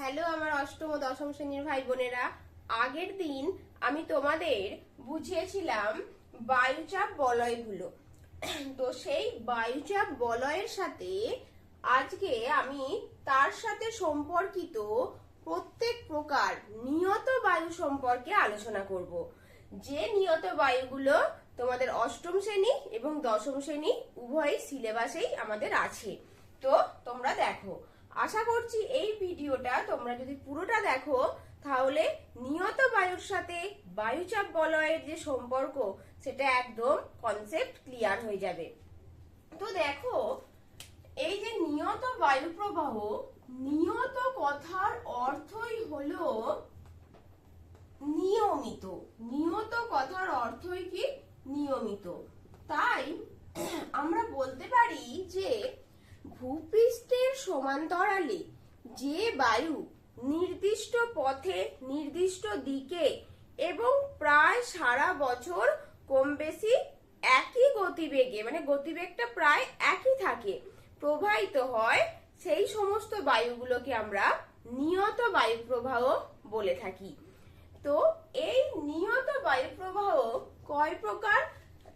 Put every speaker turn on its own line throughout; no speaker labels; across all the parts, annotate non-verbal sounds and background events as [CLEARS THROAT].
Hello আমার অষ্টম ও দশম শ্রেণির ভাই বোনেরা আগের দিন আমি তোমাদের বুঝিয়েছিলাম বায়ুচাপ বলয়গুলো। তো সেই বায়ুচাপ বলয়ের সাথে আজকে আমি তার সাথে সম্পর্কিত প্রত্যেক প্রকার নিয়ত বায়ু সম্পর্কে আলোচনা করব। যে নিয়ত বায়ুগুলো তোমাদের অষ্টম শ্রেণি এবং দশম শ্রেণি উভয় সিলেবাসেই আমাদের আছে। তো তোমরা দেখো আশা করছি এই ভিডিওটা তোমরা যদি পুরোটা দেখো, তাহলে নিয়ত বায়ুর সাথে বায়ুচাপ বলয়ের যে সম্পর্ক, সেটা একদম কনসেপ্ট ক্লিয়ার হয়ে যাবে। তো দেখো, এই যে নিয়ত বায়ু প্রবাহ, নিয়ত কথার অর্থই হলো নিয়মিত। নিয়ত কথার অর্থই কি? নিয়মিত। তাই আমরা বলতে পারি যে ভূপৃষ্ঠের সমান্তরালে যে বায়ু নির্দিষ্ট পথে নির্দিষ্ট দিকে এবং প্রায় সারা বছর কম বেশি একই গতিবেগে মানে গতিবেগটা প্রায় একই থাকে, প্রবাহিত হয়, সেই সমস্ত বায়ুগুলোকে আমরা নিয়ত বায়ু প্রবাহ বলে থাকি। তো এই নিয়ত বায়ু প্রবাহ কয় প্রকার?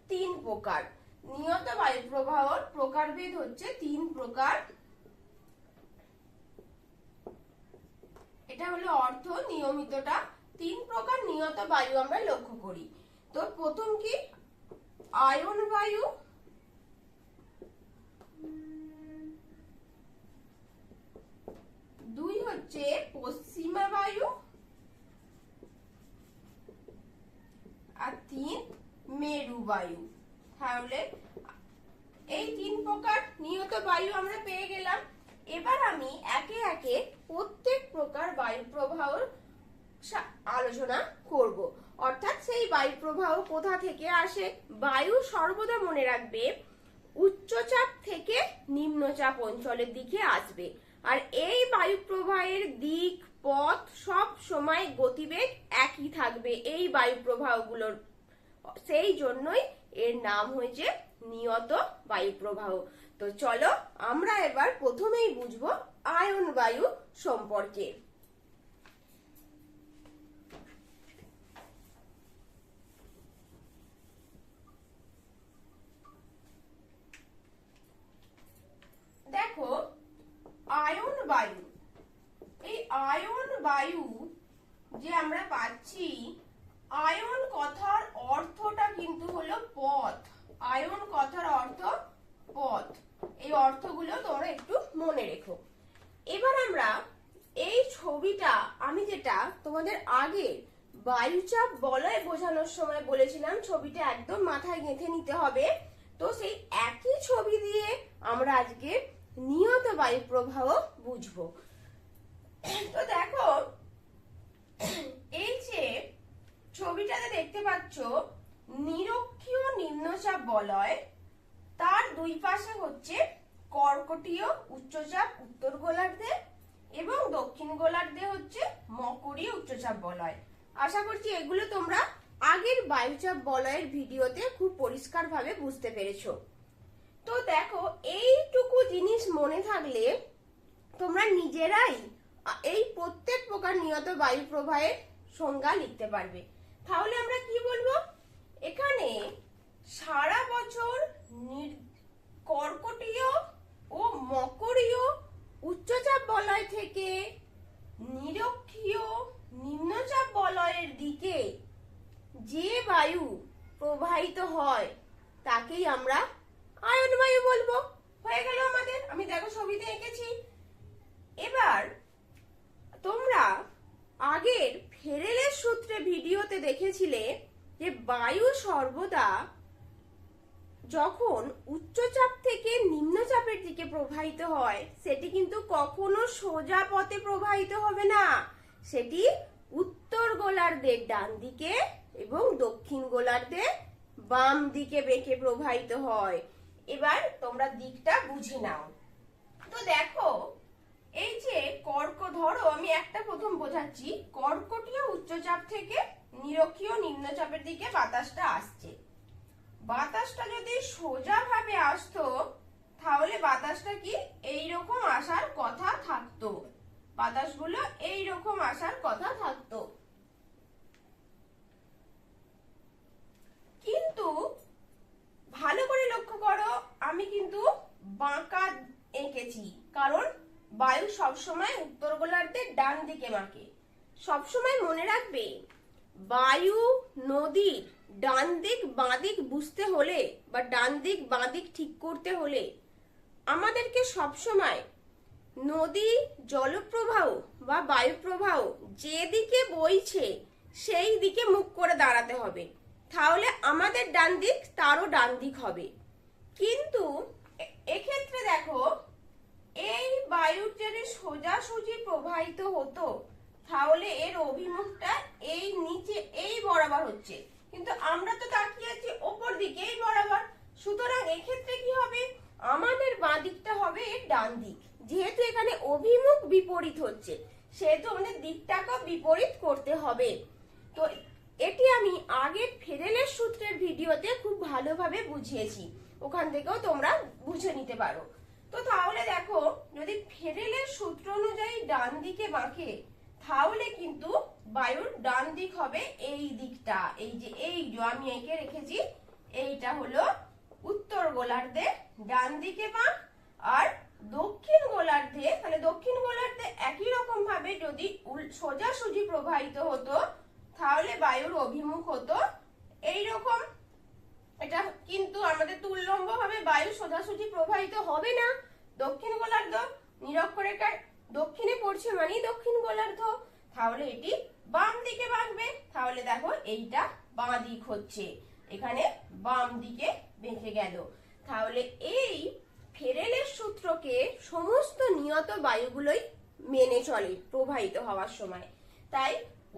তিন প্রকার। নিয়ত বায়ু প্রবাহর প্রকারভেদ হচ্ছে তিন প্রকার। এটা হলো অর্থ নিয়মিতটা। তিন প্রকার নিয়ত বায়ু আমরা লক্ষ্য করি। তো প্রথম কি? আয়ন বায়ু। দুই হচ্ছে পশ্চিমা বায়ু। আর তিন মেরু বায়ু। তাহলে এই তিন প্রকার নিয়ত বায়ু আমরা পেয়ে গেলাম। এবার আমি একে একে প্রত্যেক প্রকার বায়ু প্রবাহর আলোচনা করব। অর্থাৎ সেই বায়ু প্রবাহ কোথা থেকে আসে? বায়ু সর্বদা মনে রাখবে উচ্চচাপ থেকে নিম্নচাপ অঞ্চলের দিকে আসবে। আর এই বায়ু প্রবাহের দিক, পথ সব সময় গতিবেগ একই থাকবে এই বায়ু প্রবাহগুলোর। সেই জন্যই এর নাম হয়েছে নিয়ত বায়ু প্রবাহ। তো চলো, আমরা এবার প্রথমেই বুঝব আয়ন বায়ু সম্পর্কে। দেখো, আয়ন বায়ু। এই আয়ন বায়ু যে আমরা পাচ্ছি, আয়ন কথার অর্থটা কিন্তু হলো পথ আয়ন কথার অর্থ পথ এই অর্থগুলো তোমরা একটু মনে রেখো। এবার আমরা এই ছবিটা, আমি যেটা তোমাদের আগে বায়ুচাপ বলয় বোঝানোর সময় বলেছিলাম, ছবিটা একদম মাথায় গেঁথে নিতে হবে। তো সেই একই ছবি দিয়ে আমরা আজকে নিয়ত বায়ু প্রবাহ বুঝব। তো দেখো, এই যে ছবিটাতে দেখতে পাচ্ছ, নিরক্ষীয় নিম্নচাপ বলয়, তার দুই পাশে হচ্ছে কর্কটীয় উচ্চচাপ উত্তর গোলার্ধে এবং দক্ষিণ গোলার্ধে হচ্ছে মকরীয় উচ্চচাপ বলয়। আশা করছি এগুলো তোমরা আগের বায়ুচাপ বলয়ের ভিডিওতে খুব পরিষ্কারভাবে বুঝতে পেরেছ। তো দেখো, এইটুকু জিনিস মনে থাকলে তোমরা নিজেরাই এই প্রত্যেক প্রকার নিয়ত বায়ু প্রবাহের সংজ্ঞা লিখতে পারবে। তাহলে আমরা কি বলব? এখানে সারা বছর নির- কর্কটীয় ও মকরীয় উচ্চচাপ বলয় থেকে নিরক্ষীয় নিম্নচাপ বলয়ের দিকে যে বায়ু প্রবাহিত হয় তাকেই আমরা আয়ন বায়ু বলব হয়ে গেল আমাদের আমি দেখো ছবিতে এঁকেছি এবার তোমরা আগের ফেরেলের সূত্রে ভিডিওতে দেখেছিলে যে বায়ু সর্বদা যখন উচ্চচাপ থেকে নিম্নচাপের দিকে প্রবাহিত হয় সেটি কিন্তু কখনো সোজা পথে প্রবাহিত হবে না সেটি উত্তর গোলার্ধের ডান দিকে এবং দক্ষিণ গোলার্ধে বাম দিকে বেঁকে প্রবাহিত হয়। এবার তোমরা দিকটা বুঝে নাও। তো দেখো, এই যে কর্ক, ধরো আমি একটা প্রথম বোঝাচ্ছি কর্কটীয় উচ্চচাপ থেকে নিরক্ষীয় নিম্নচাপের দিকে বাতাসটা আসছে। বাতাসটা যদি সোজা ভাবে আসতো, তাহলে বাতাসটা কি এইরকম আসার কথা থাকতো। বাতাসগুলো এই রকম আসার কথা থাকতো। কিন্তু ভালো করে লক্ষ্য করো, আমি কিন্তু বাঁকা এঁকেছি। কারণ বায়ু সবসময় উত্তর গোলার্ধের ডান দিকে বাঁকে। সবসময় মনে রাখবে, বায়ু নদীর ডান দিক বাঁ দিক বুঝতে হলে বা ডান দিক বাঁ দিক ঠিক করতে হলে আমাদেরকে সবসময় নদী জলপ্রবাহ বা বায়ুপ্রবাহ যেদিকে বইছে সেই দিকে মুখ করে দাঁড়াতে হবে। তাহলে আমাদের ডান দিক তারও ডান দিক হবে। কিন্তু এক্ষেত্রে দেখো, এই বায়ুর যদি সোজাসুজি প্রবাহিত হতো, তাহলে এর অভিমুখটা এই নিচে এই বরাবর হচ্ছে। কিন্তু আমরা তো তাকিয়ে আছি ওপর দিকে এই বরাবর। সুতরাং এক্ষেত্রে কি হবে? আমাদের বাঁ দিকটা হবে এর ডান দিক। যেহেতু এখানে অভিমুখ বিপরীত হচ্ছে, সেহেতু আমাদের দিকটাকেও বিপরীত করতে হবে। তো আমি আগের ফেরেলের সূত্রের ভিডিওতে খুব ভালোভাবে বুঝিয়েছি। ওখান থেকেও তোমরা বুঝে নিতে পারো। তো তাহলে দেখো, যদি ফেরেলের সূত্র অনুযায়ী ডান দিকে বাঁকে, তাহলে কিন্তু বায়ুর ডান দিক হবে এই দিকটা। এই যে এই যে আমি এঁকে রেখেছি, এইটা হলো উত্তর গোলার্ধে ডান দিকে বাঁক আর দক্ষিণ গোলার্ধে মানে দক্ষিণ গোলার্ধে একই রকম ভাবে যদি সোজাসুজি প্রবাহিত হতো তাহলে বায়ুর অভিমুখ হতো। এই রকম এটা কিন্তু আমাদের তুল্যম্ব ভাবে বায়ু সোজাসুজি প্রবাহিত হবে না। দক্ষিণ গোলার্ধ নিরক্ষরেখার দক্ষিণে পড়ছে মানেই দক্ষিণ গোলার্ধ। তাহলে এটি বাম দিকে বাঁকবে তাহলে দেখো এইটা বাঁ দিক হচ্ছে। এখানে বাম দিকে বেঁকে গেল। তাহলে এই ফেরেলের সূত্রকে সমস্ত নিয়ত বায়ুগুলোই মেনে চলে প্রবাহিত হওয়ার সময়। তাই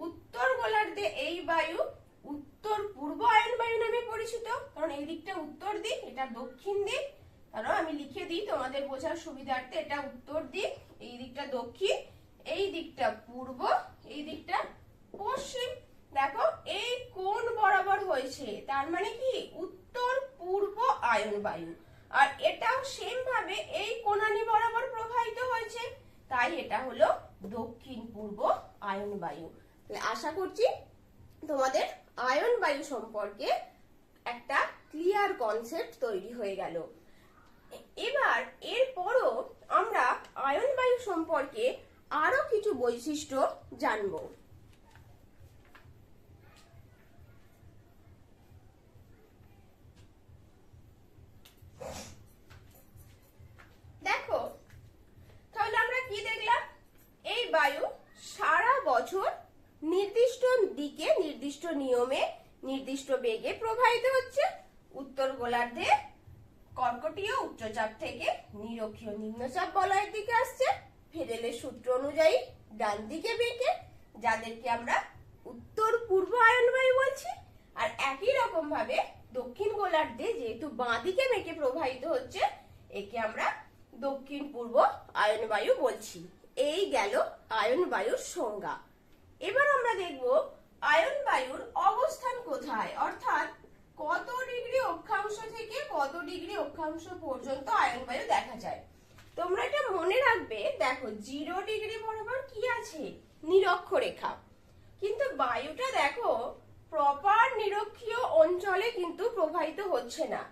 উত্তর গোলার্ধে এই বায়ু উত্তর পূর্ব আয়ন বায়ু নামে পরিচিত। কারণ এই দিকটা উত্তর দিক, এটা দক্ষিণ দিক। কারণ আমি লিখে দিই, তোমাদের বোঝার সুবিধার্থে এটা উত্তর দিক, এই দিকটা দক্ষিণ, এই দিকটা পূর্ব, এই দিকটা পশ্চিম। দেখো, এই কোন বরাবর হয়েছে, তার মানে কি? উত্তর পূর্ব আয়ন বায়ু। আর এটাও সেম ভাবে এই কোনানি বরাবর প্রবাহিত হয়েছে। তাই এটা হলো দক্ষিণ পূর্ব আয়ন বায়ু। আশা করছি তোমাদের আয়ন বায়ু সম্পর্কে একটা ক্লিয়ার কনসেপ্ট তৈরি হয়ে গেল। এবার এরপরও আমরা আয়ন বায়ু সম্পর্কে আরও কিছু বৈশিষ্ট্য জানব দেখো তাহলে আমরা কি দেখলাম এই বায়ু সারা বছর নির্দিষ্ট দিকে নির্দিষ্ট নিয়মে নির্দিষ্ট বেগে প্রবাহিত হচ্ছে। উত্তর গোলার্ধে কর্কটীয় উচ্চচাপ থেকে নিরক্ষীয় নিম্নচাপ বলয়ের দিকে আসছে। ফেরেলের সূত্র অনুযায়ী ডান দিকে বেঁকে যাদেরকে আমরা উত্তর পূর্ব আয়ন বায়ু বলছি। আর একই রকম ভাবে দক্ষিণ গোলার্ধে যেহেতু বাঁ দিকে বেঁকে প্রবাহিত হচ্ছে, একে আমরা দক্ষিণ পূর্ব আয়ন বায়ু বলছি। এই গেল আয়ন বায়ুর সংজ্ঞা। এবার আমরা দেখব আয়ন বায়ুর অবস্থান কোথায়? অর্থাৎ কত ডিগ্রি অক্ষাংশ থেকে কত ডিগ্রি অক্ষাংশ পর্যন্ত আয়ন বায়ু দেখা যায়? তোমরা এটা মনে রাখবে, দেখো, জিরো ডিগ্রি বরাবর কি আছে? নিরক্ষরেখা। কিন্তু বায়ুটা দেখো, প্রপার নিরক্ষীয় অঞ্চলে কিন্তু প্রবাহিত হচ্ছে না।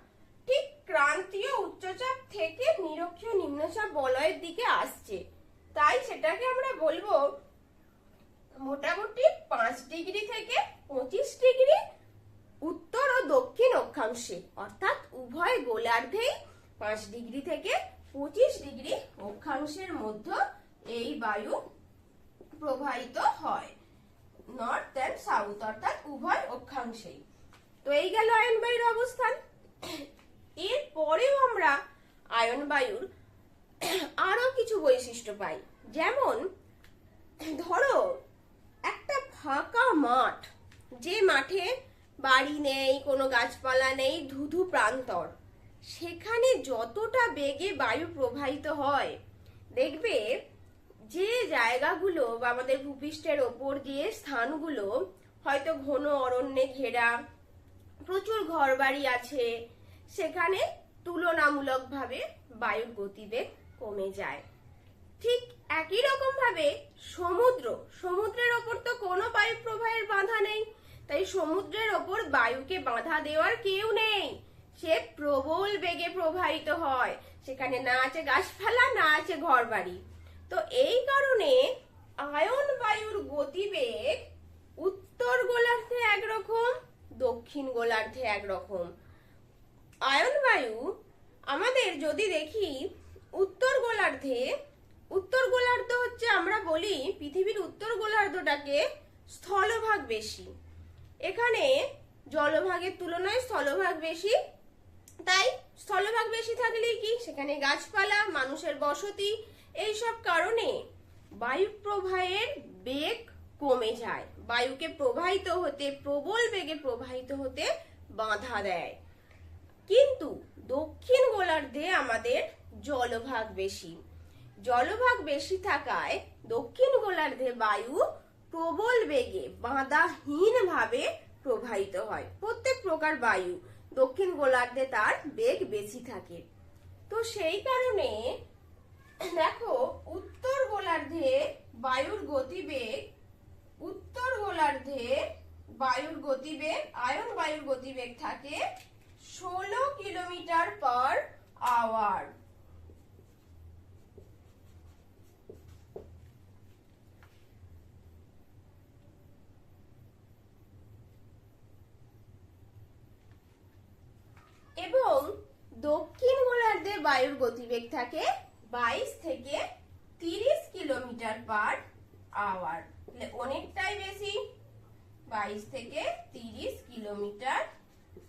ঠিক ক্রান্তীয় উচ্চচাপ থেকে নিরক্ষীয় নিম্নচাপ বলয়ের দিকে আসছে। তাই সেটাকে আমরা বলব মোটামুটি পাঁচ ডিগ্রি থেকে পঁচিশ ডিগ্রি উত্তর ও দক্ষিণ অক্ষাংশে, অর্থাৎ উভয় গোলার্ধেই পাঁচ ডিগ্রি থেকে পঁচিশ ডিগ্রি অক্ষাংশের মধ্যে এই বায়ু প্রবাহিত হয়। নর্থ অ্যান্ড সাউথ অর্থাৎ উভয় অক্ষাংশেই। তো এই গেল আয়ন বায়ুর অবস্থান। এর পরেও আমরা আয়ন বায়ুর আরও কিছু বৈশিষ্ট্য পাই। যেমন, ধরো একটা ফাঁকা মাঠ, যে মাঠে বাড়ি নেই, কোনো গাছপালা নেই, ধুধু প্রান্তর। সেখানে যতটা বেগে বায়ু প্রবাহিত হয়, দেখবে যে জায়গাগুলো বা আমাদের ভূপৃষ্ঠের ওপর দিয়ে স্থানগুলো হয়তো ঘন অরণ্যে ঘেরা, প্রচুর ঘরবাড়ি আছে, সেখানে তুলনামূলকভাবে বায়ুর গতিবেগ কমে যায়। ঠিক একই রকম ভাবে সমুদ্র, সমুদ্রের ওপর তো কোনো বায়ু প্রবাহের বাধা নেই। তাই সমুদ্রের ওপর বায়ুকে বাধা দেওয়ার কেউ নেই। সে প্রবল বেগে প্রবাহিত হয়। সেখানে না আছে গাছপালা, না আছে ঘরবাড়ি। তো এই কারণে আয়ন বায়ুর গতিবেগ উত্তর গোলার্ধে একরকম, দক্ষিণ গোলার্ধে একরকম। আয়ন বায়ু আমাদের যদি দেখি, উত্তর গোলার্ধে উত্তর গোলার্ধ হচ্ছে, আমরা বলি পৃথিবীর উত্তর গোলার্ধটাকে স্থলভাগ বেশি। এখানে জলভাগের তুলনায় স্থলভাগ বেশি। তাই স্থলভাগ বেশি থাকলেই কি? সেখানে গাছপালা, মানুষের বসতি, এইসব কারণে বায়ু প্রবাহের বেগ কমে যায়। বায়ুকে প্রবাহিত হতে, প্রবল বেগে প্রবাহিত হতে বাধা দেয়। কিন্তু দক্ষিণ গোলার্ধে আমাদের জলভাগ বেশি। জলভাগ বেশি থাকায় দক্ষিণ গোলার্ধে বায়ু প্রবল বেগে বাঁধাহীন ভাবে প্রবাহিত হয়। প্রত্যেক প্রকার বায়ু দক্ষিণ গোলার্ধে তার বেগ বেশি থাকে। তো সেই কারণে দেখো, উত্তর গোলার্ধে বায়ুর গতিবেগ, উত্তর গোলার্ধে বায়ুর গতিবেগ, আয়ন বায়ুর গতিবেগ থাকে ষোলো কিলোমিটার পার আওয়ার। এবং দক্ষিণ গোলার্ধে বায়ুর গতিবেগ থাকে বাইশ থেকে তিরিশ কিলোমিটার পার আওয়ার। অনেকটাই বেশি। বাইশ থেকে তিরিশ কিলোমিটার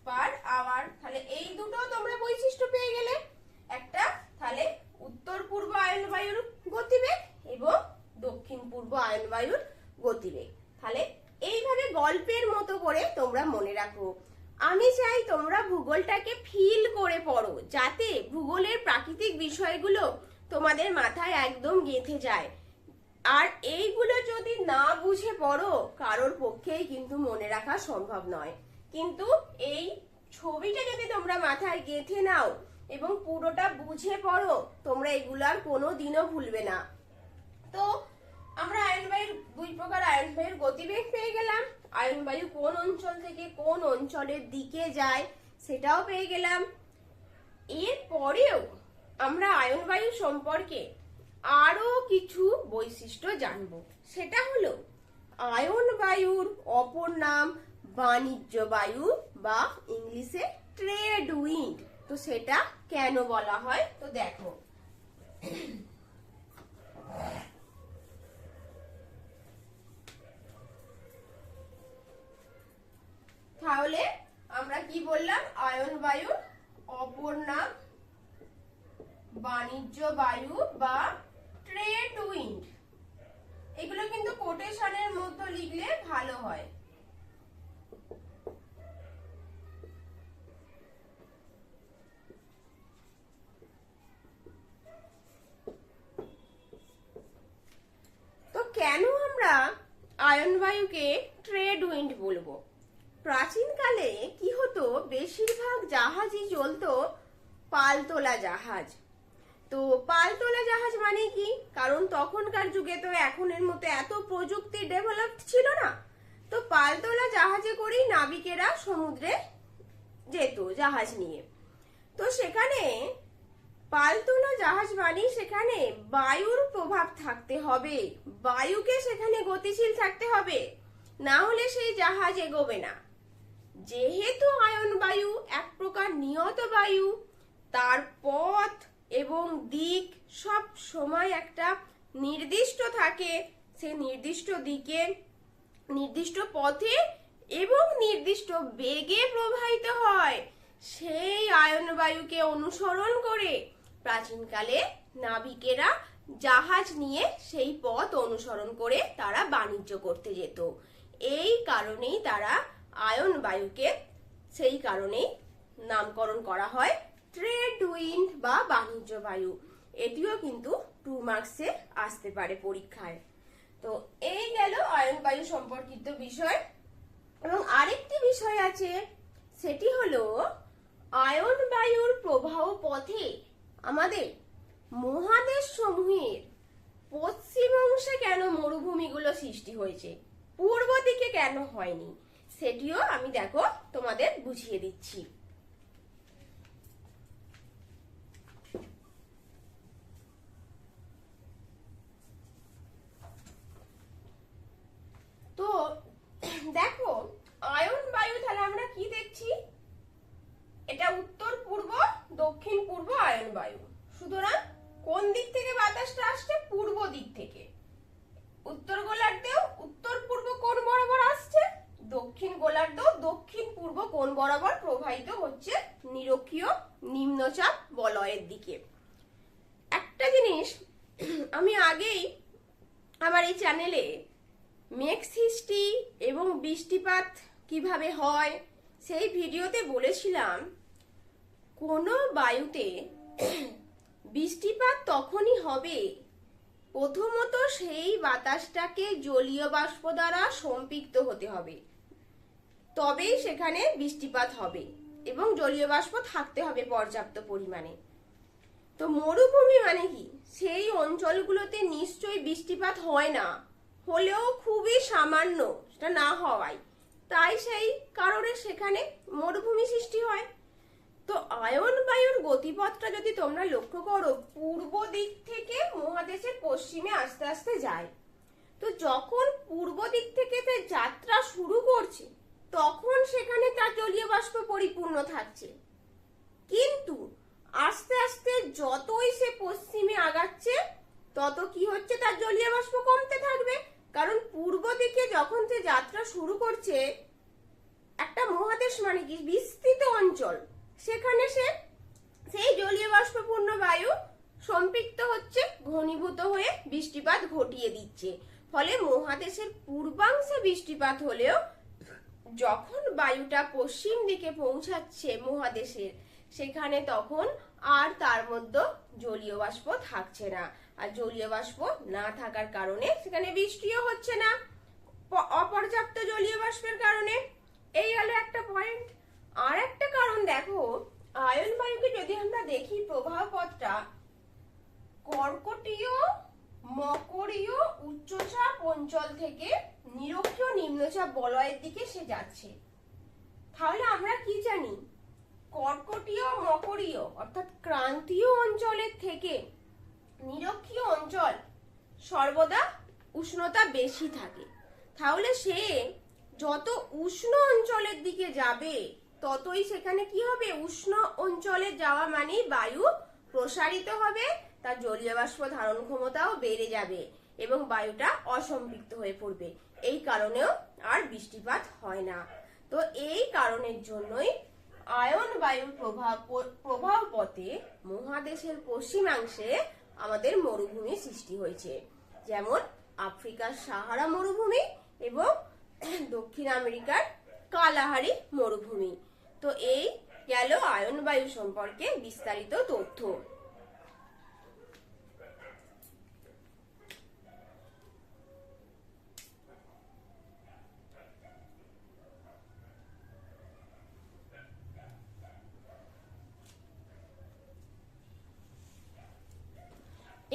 পার আওয়ার। তাহলে এই দুটো তোমরা বৈশিষ্ট্য পেয়ে গেলে। একটা, তাহলে উত্তর পূর্ব আয়ন বায়ুর গতিবেগ এবং দক্ষিণ পূর্ব আয়ন বায়ুর গতিবেগ। তাহলে এইভাবে গল্পের মতো করে তোমরা মনে রাখো। আমি চাই তোমরা ভূগোলটাকে ফিল করে পড়ো, যাতে ভূগোলের প্রাকৃতিক বিষয়গুলো তোমাদের মাথায় একদম গেঁথে যায়। আর এইগুলো যদি না বুঝে পড়ো, কারোর পক্ষেই কিন্তু মনে রাখা সম্ভব নয়। কিন্তু এই ছবিটা যদি তোমরা মাথায় গেঁথে নাও এবং পুরোটা বুঝে পড়ো, তোমরা এগুলো আর কোনো দিনও ভুলবে না। তো আমরা আয়ন বায়ুর দুই প্রকার আয়ন বায়ুর গতিবেগ পেয়ে গেলাম। আয়ন বায়ু কোন অঞ্চল থেকে কোন অঞ্চলের দিকে যায় সেটাও পেয়ে গেলাম। এর পরেও আমরা আয়ন বায়ু সম্পর্কে আরও কিছু বৈশিষ্ট্য জানব। সেটা হলো আয়ন বায়ুর অপর নাম বাণিজ্য বায়ু বা ইংলিশে ট্রেড উইন্ড তো সেটা কেন বলা হয়? তো দেখো। তাহলে আমরা কি বললাম? আয়ন বায়ু অপর নাম বাণিজ্য বায়ু বা ট্রেড উইন্ড। এগুলো কিন্তু কোটেশনের মধ্যে লিখলে ভালো হয়। তো কেন আমরা আয়ন বায়ুকে ট্রেড উইন্ড বলব? প্রাচীনকালে কি হতো? বেশিরভাগ জাহাজই চলতো পালতোলা জাহাজ। তো পালতোলা জাহাজ মানে কি? কারণ তখনকার যুগে তো এখনের মতো এত প্রযুক্তি ডেভেলপড ছিল না। তো পালতোলা জাহাজে করেই নাবিকেরা সমুদ্রে যেত জাহাজ নিয়ে। তো সেখানে পালতোলা জাহাজ মানে সেখানে বায়ুর প্রভাব থাকতে হবে। বায়ুকে সেখানে গতিশীল থাকতে হবে। না হলে সেই জাহাজ এগোবে না। যেহেতু আয়ন বায়ু, এক প্রকার নিয়ত বায়ু, তার পথ এবং দিক সব সময় একটা নির্দিষ্ট থাকে। সে নির্দিষ্ট দিকে, নির্দিষ্ট পথে এবং নির্দিষ্ট বেগে প্রবাহিত হয়। সেই আয়ন বায়ুকে অনুসরণ করে প্রাচীনকালে নাবিকেরা জাহাজ নিয়ে সেই পথ অনুসরণ করে তারা বাণিজ্য করতে যেত। এই কারণেই তারা আয়ন বায়ুকে সেই কারণেই নামকরণ করা হয় ট্রেড উইন্ড বা বাণিজ্য বায়ু। এটিও কিন্তু টু মার্কসে আসতে পারে পরীক্ষায়। তো এই গেল আয়ন বায়ু সম্পর্কিত বিষয়। এবং আরেকটি বিষয় আছে, সেটি হলো আয়ন বায়ুর প্রবাহ পথে আমাদের মহাদেশ সমূহের পশ্চিম অংশে কেন মরুভূমিগুলো সৃষ্টি হয়েছে? পূর্ব দিকে কেন হয়নি? সেটিও আমি দেখো তোমাদের বুঝিয়ে দিচ্ছি তো দেখো আয়ন বায়ু তাহলে আমরা কি দেখছি এটা উত্তর পূর্ব দক্ষিণ পূর্ব আয়ন বায়ু সুতরাং কোন দিক থেকে বাতাসটা আসছে পূর্ব দিক থেকে উত্তর গোলার্ধেও উত্তর পূর্ব কোণ বরাবর আসছে দক্ষিণ গোলার্ধেও দক্ষিণ পূর্ব কোণ বরাবর প্রবাহিত হচ্ছে নিরক্ষীয় নিম্নচাপ বলয়ের দিকে। একটা জিনিস আমি আগেই আমার এই চ্যানেলে মেঘ সৃষ্টি এবং বৃষ্টিপাত কীভাবে হয় সেই ভিডিওতে বলেছিলাম, কোনো বায়ুতে বৃষ্টিপাত তখনই হবে প্রথমত সেই বাতাসটাকে জলীয় বাষ্প দ্বারা সম্পৃক্ত হতে হবে। তবেই সেখানে বৃষ্টিপাত হবে। এবং জলীয় বাষ্প থাকতে হবে পর্যাপ্ত পরিমাণে। তো মরুভূমি মানে কি? সেই অঞ্চলগুলোতে নিশ্চয়ই বৃষ্টিপাত হয় না, হলেও খুবই সামান্য, সেটা না হওয়ায়। তাই সেই কারণে সেখানে মরুভূমি সৃষ্টি হয়। তো আয়ন বায়ুর গতিপথটা যদি তোমরা লক্ষ্য করো, পূর্ব দিক থেকে মহাদেশের পশ্চিমে আস্তে আস্তে যায়। তো যখন পূর্ব দিক থেকে তার যাত্রা শুরু করছে তখন সেখানে তার জলীয় বাষ্প পরিপূর্ণ থাকছে। কিন্তু আস্তে আস্তে যতই সে পশ্চিমে আগাচ্ছে, তত কি হচ্ছে তার জলীয় বাষ্প কমতে থাকবে? কারণ পূর্ব দিকে যখন সে যাত্রা শুরু করছে, একটা মহাদেশ মানে কি? বিস্তৃত অঞ্চল। সেখানে সে সেই জলীয় বাষ্পপূর্ণ বায়ু সম্পৃক্ত হচ্ছে, ঘনীভূত হয়ে বৃষ্টিপাত ঘটিয়ে দিচ্ছে। ফলে মহাদেশের পূর্বাংশে বৃষ্টিপাত হলেও যখন বায়ুটা পশ্চিম দিকে পৌঁছাচ্ছে মহাদেশের, সেখানে তখন আর তার মধ্যে জলীয় বাষ্প থাকছে না। আর জলীয় বাষ্প না থাকার কারণে সেখানে বৃষ্টিও হচ্ছে না। অপর্যাপ্ত জলীয় বাষ্পের কারণে। এই হলো একটা পয়েন্ট আর একটা কারণ দেখো, আয়ন বায়ুকে যদি আমরা দেখি প্রবাহ পথটা কর্কটীয় মকরীয় উচ্চচাপ অঞ্চল থেকে নিরক্ষীয় নিম্নচাপ বলয়ের দিকে সে যাচ্ছে। তাহলে আমরা কি জানি? কর্কটীয় মকরীয়, অর্থাৎ ক্রান্তীয় অঞ্চলের থেকে নিরক্ষীয় অঞ্চল সর্বদা উষ্ণতা বেশি থাকে। তাহলে সে যত উষ্ণ অঞ্চলের দিকে যাবে, ততই সেখানে কি হবে? উষ্ণ অঞ্চলে যাওয়া মানে বায়ু প্রসারিত হবে। তার জলীয় বাষ্প ধারণ ক্ষমতাও বেড়ে যাবে এবং বায়ুটা অসম্পৃক্ত হয়ে পড়বে। এই কারণেও আর বৃষ্টিপাত হয় না। তো এই কারণের জন্যই আয়ন বায়ুর প্রভাব প্রভাব পথে মহাদেশের পশ্চিমাংশে আমাদের মরুভূমি সৃষ্টি হয়েছে। যেমন আফ্রিকার সাহারা মরুভূমি এবং দক্ষিণ আমেরিকার কালাহারি মরুভূমি। তো এই গেল আয়ন বায়ু সম্পর্কে বিস্তারিত তথ্য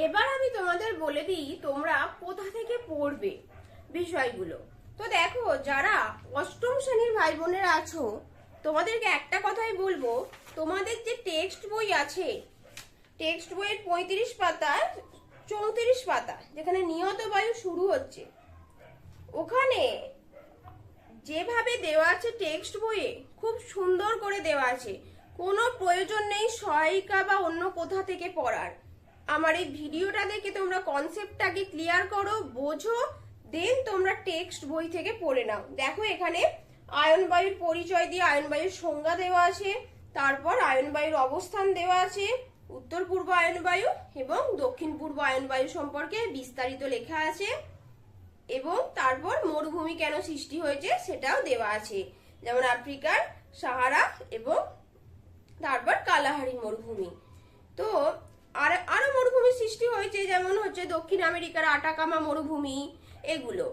এবার আমি তোমাদের বলে দিই, তোমরা কোথা থেকে পড়বে বিষয়গুলো। তো দেখো, যারা অষ্টম শ্রেণির ভাই বোনেরা আছো, তোমাদেরকে একটা কথাই বলব, তোমাদের যে টেক্সট বই আছে, টেক্সট বইয়ের পঁয়ত্রিশ পাতা, চৌত্রিশ পাতা, যেখানে নিয়ত বায়ু শুরু হচ্ছে, ওখানে যেভাবে দেওয়া আছে টেক্সট বইয়ে, খুব সুন্দর করে দেওয়া আছে। কোনো প্রয়োজন নেই সহায়িকা বা অন্য কোথা থেকে পড়ার। আমার এই ভিডিওটা দেখে তোমরা কনসেপ্টটাকে ক্লিয়ার করো, বোঝো দেন তোমরা টেক্সট বই থেকে পড়ে নাও। দেখো এখানে আয়ন বায়ুর পরিচয় দিয়ে আয়ন বায়ুর সংজ্ঞা দেওয়া আছে, তারপর আয়ন বায়ুর অবস্থান দেওয়া আছে, উত্তর পূর্ব আয়ন বায়ু এবং দক্ষিণ পূর্ব আয়ন বায়ু সম্পর্কে বিস্তারিত লেখা আছে, এবং তারপর মরুভূমি কেন সৃষ্টি হয়েছে সেটাও দেওয়া আছে। যেমন আফ্রিকার সাহারা এবং তারপর কালাহারি মরুভূমি। তো আর, আরও মরুভূমি সৃষ্টি হয়েছে, যেমন হচ্ছে দক্ষিণ আমেরিকার আটাকামা মরুভূমি, এগুলো।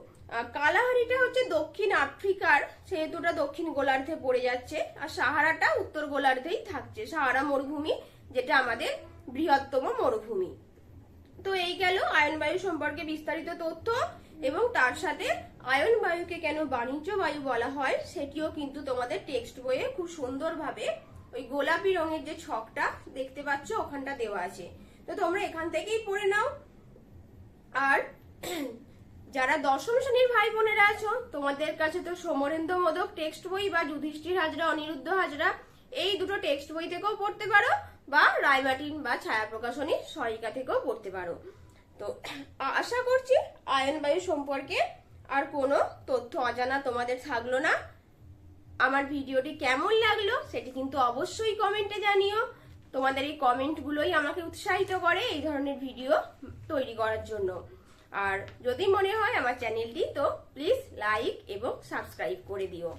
কালাহারিটা হচ্ছে দক্ষিণ আফ্রিকার, সেহেতুটা দক্ষিণ গোলার্ধে পড়ে যাচ্ছে, আর সাহারাটা উত্তর গোলার্ধেই থাকছে, সাহারা মরুভূমি, যেটা আমাদের বৃহত্তম মরুভূমি। তো এই গেল আয়ন বায়ু সম্পর্কে বিস্তারিত তথ্য, এবং তার সাথে আয়ন বায়ুকে কেন বাণিজ্য বায়ু বলা হয়, সেটিও কিন্তু তোমাদের টেক্সট বইয়ে খুব সুন্দরভাবে ওই গোলাপি রঙের যে ছকটা দেখতে পাচ্ছ, ওখানটা দেওয়া আছে। তো তোমরা এখান থেকেই পড়ে নাও। আর [CLEARS THROAT] যারা দশম শ্রেণির ভাই বোনেরা আছো, তোমাদের কাছে তো সমরেন্দ্র মোদক টেক্সট বই বা যুধিষ্ঠির হাজরা, অনিরুদ্ধ হাজরা, এই দুটো টেক্সট বই থেকেও পড়তে পারো, বা রায়বাটিন বা ছায়া প্রকাশনী সহায়িকা থেকেও পড়তে পারো। তো [CLEARS THROAT] আশা করছি আয়ন বায়ু সম্পর্কে আর কোনো তথ্য অজানা তোমাদের থাকল না। আমার ভিডিওটি কেমন লাগল সেটি কিন্তু অবশ্যই কমেন্টে জানিও। তোমাদের এই কমেন্টগুলোই আমাকে উৎসাহিত করে এই ধরনের ভিডিও তৈরি করার জন্য। আর যদি মনে হয় আমার চ্যানেলটি, তো প্লিজ লাইক এবং সাবস্ক্রাইব করে দিও।